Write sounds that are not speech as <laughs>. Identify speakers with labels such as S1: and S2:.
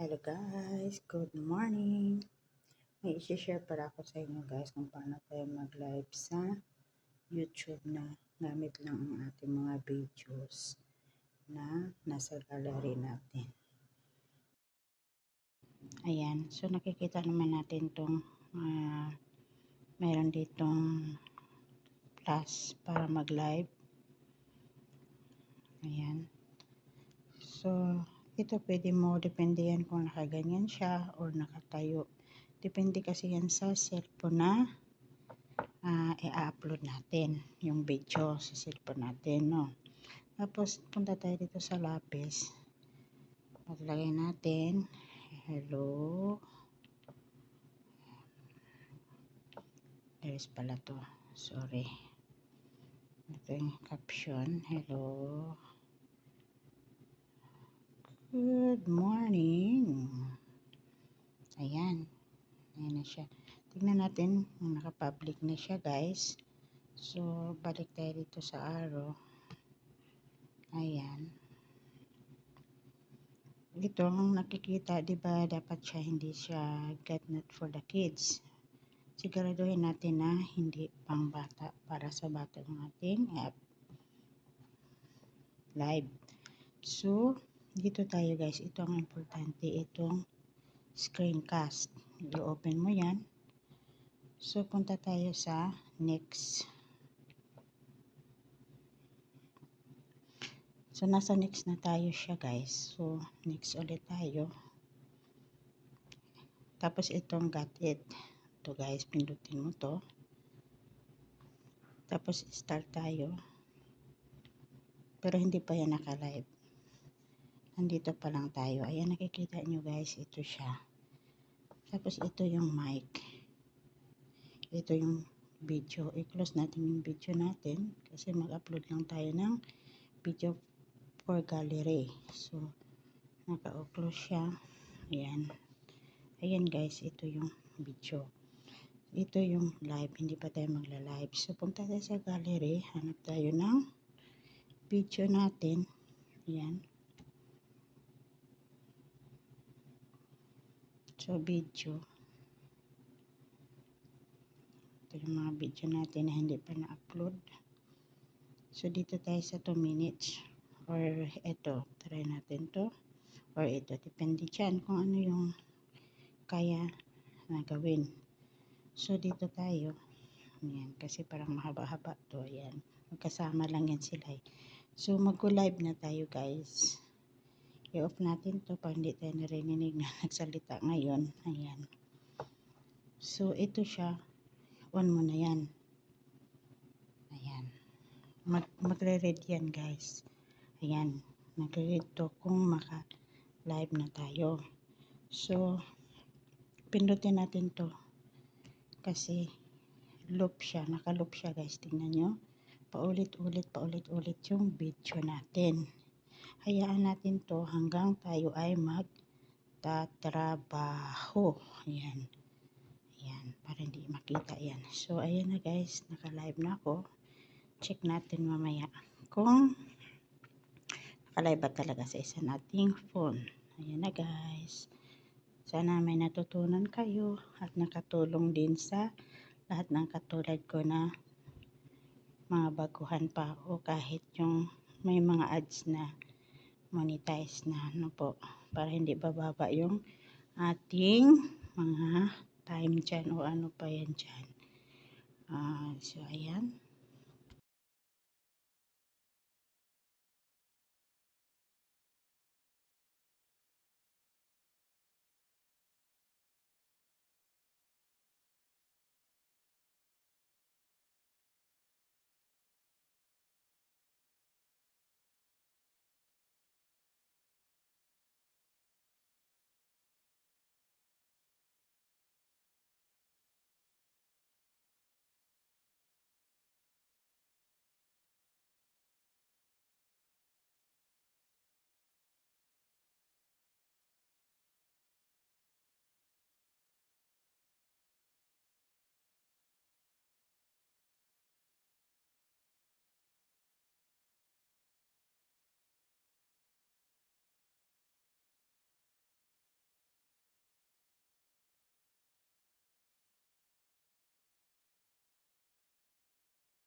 S1: Hello guys, good morning. May isi-share para ako sa inyo guys kung paano tayo mag-live sa YouTube na gamit lang ang ating mga videos na nasa gallery natin. Ayan, so nakikita naman natin tong uh, meron ditong plus para mag-live. Ayan. So, ito pwede mo, depende yan kung nakaganyan siya or nakatayo. Depende kasi yan sa cellphone na uh, i-upload natin yung video sa cellphone natin, no. Tapos, punta tayo dito sa lapis. Maglagay natin, hello. There's pala to. Sorry. Ito yung caption. Hello. Good morning. Ayan. Ayan na siya. Tingnan natin naka-public na siya guys. So, balik tayo dito sa arrow. Ayan. Ito, ang nakikita, di ba dapat siya hindi siya get not for the kids. Siguraduhin natin na hindi pang bata para sa bata ng ating app. Live. So, dito tayo guys. Ito ang importante. Itong screencast. I-open mo yan. So punta tayo sa next. So nasa next na tayo siya guys. So next ulit tayo. Tapos itong got it. To guys. Pindutin mo to. Tapos start tayo. Pero hindi pa yan naka live andito pa lang tayo. Ayan, nakikita nyo guys, ito siya. Tapos ito yung mic. Ito yung video. I-close natin yung video natin kasi mag-upload lang tayo ng video for gallery. So, naka-close siya. Ayan. Ayan guys, ito yung video. Ito yung live. Hindi pa tayo magla-live. So, punta tayo sa gallery. Hanap tayo ng video natin. Ayan. So, video. Ito yung mga video natin na hindi pa na-upload. So, dito tayo sa 2 minutes. Or, ito. Try natin to. Or, ito. Depende dyan kung ano yung kaya na gawin. So, dito tayo. Ayan. Kasi parang mahaba-haba to. Ayan. Magkasama lang yan sila. Eh. So, mag-live na tayo guys i-off natin to para hindi tayo narinig na <laughs> nagsalita ngayon. Ayan. So ito siya. On mo na yan. Ayan. Mag magre-read yan guys. Ayan. Magre-read to kung maka live na tayo. So pindutin natin to kasi loop siya. Naka loop siya guys. Tingnan nyo. Paulit-ulit paulit-ulit yung video natin hayaan natin to hanggang tayo ay magtatrabaho. Ayan. Ayan, para hindi makita yan. So, ayan na guys, naka-live na ako. Check natin mamaya kung naka-live ba talaga sa isa nating phone. Ayan na guys. Sana may natutunan kayo at nakatulong din sa lahat ng katulad ko na mga baguhan pa o kahit yung may mga ads na monetize na ano po para hindi bababa yung ating mga time dyan o ano pa yan dyan. Uh, so ayan